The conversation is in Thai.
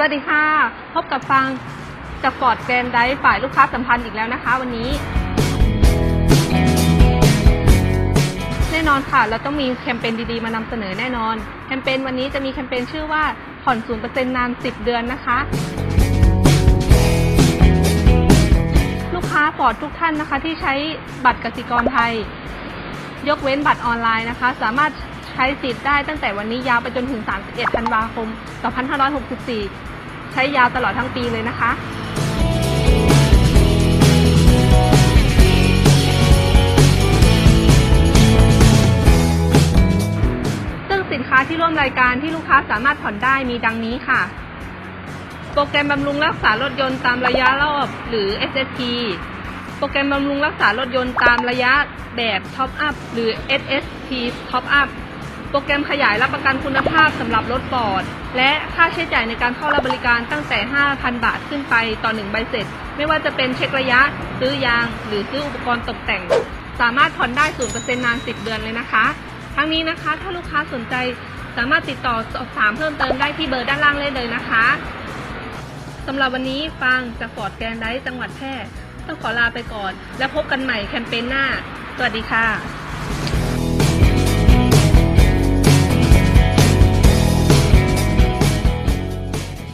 สวัสดีค่ะ พบกับฟังจากฟอร์ดแกรนไดฝ่ายลูกค้าสัมพันธ์อีกแล้วนะคะ วันนี้ แน่นอนค่ะ เราต้องมีแคมเปญดีๆ มานำเสนอแน่นอน แคมเปญวันนี้จะมีแคมเปญชื่อว่าผ่อน0%นนาน 10 เดือนนะคะ ลูกค้าฟอร์ดทุกท่านนะคะ ที่ใช้บัตรกสิกรไทย ยกเว้นบัตรออนไลน์นะคะ สามารถ ช้สิทธิ์ได้ตั้งแต่วันนี้ยาวไปจนถึง 31 ธันวาคม 2564 ใช้ยาวตลอดทั้งปีเลยนะคะซึ่งสินค้าที่ร่วมรายการที่ลูกค้าสามารถผ่อนได้มีดังนี้ค่ะ โปรแกรมบำรุงรักษารถยนต์ตามระยะรอบหรือ SST โปรแกรมบำรุงรักษารถยนต์ตามระยะแบบท็อปอัพหรือ SST ท็อปอัพ โปรแกรมขยายรับประกันคุณภาพสำหรับรถฟอร์ดและค่าใช้จ่ายในการเข้ารับบริการตั้งแต่ 5,000 บาทขึ้นไปต่อ 1 ใบเสร็จ ไม่ว่าจะเป็นเช็คระยะ ซื้อยาง หรือซื้ออุปกรณ์ตกแต่ง สามารถผ่อนได้ 0%นาน 10 เดือนเลยนะคะ ทั้งนี้นะคะถ้าลูกค้าสนใจสามารถติดต่อสอบถามเพิ่มเติมได้ที่เบอร์ด้านล่างเลยเลยนะคะสำหรับวันนี้ฟังจากฟอร์ดแกรนไดจังหวัดแพร่ต้องขอลาไปก่อน และพบกันใหม่แคมเปญหน้า สวัสดีค่ะ